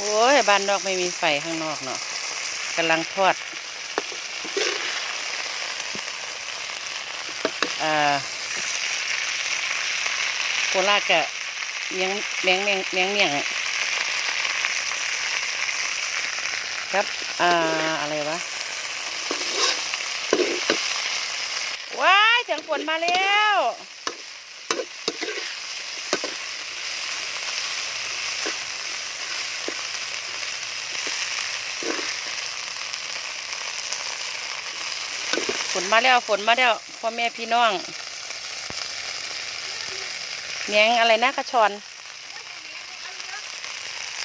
โอ้ย บ้านนอกไม่มีไฟข้างนอกเนาะกำลังทอดอ่าโคราชกะเมียงแมงแมงแมงเมียงครับ อ่า อะไรวะ ว้ายเสียงฝนมาแล้ว นมาแล้วฝนมาแล้วพ่อแม่พี่น้องแหนงอะไรนะกระชอน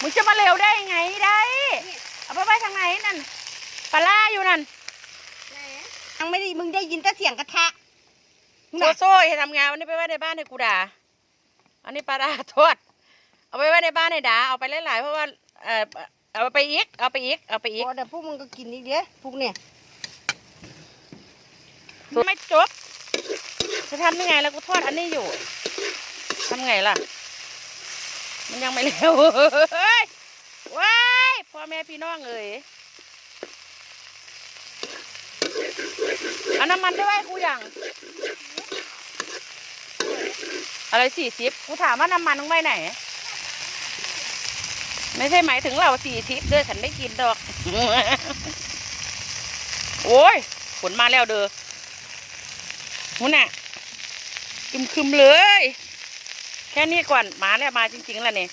มึงจะมาเร็วได้ยังไงได้เอาไปไว้ทางไหนนั่นปลาล่าอยู่นั่นยังไม่ได้มึงได้ยินแต่เสียงกระทะโซโซ่ให้ทำงานวันนี้ไปไว้ในบ้านให้กูด่าอันนี้ปลาล่าทอดเอาไปไว้ในบ้านให้ด่าเอาไปหลายๆเพราะว่าเออเอาไปอีกเอาไปอีกเอาไปอีกโอ้แต่พวกมึงก็กินอีกเด้อพวกเนี่ย ไม่จบ จะทำยังไงแล้วกูทอดอันนี้อยู่ทำไงล่ะ มันยังไม่เร็วเฮ้ยว้ายพ่อแม่พี่น้องเอ๋ยเอาน้ำมันได้วยกูอย่างอะไรสี่สิบกูถามว่าน้ำมันมึงไว้ไหน ไม่ใช่หมายถึงเราสี่สิบเด้อฉันไม่กินดอก โอ้ยฝนมาแล้วเด้อ หุน่ะคึมคึมๆเลย แค่นี้ก่อนหมาเนี่ยมาจริงๆแล้วเนี่ย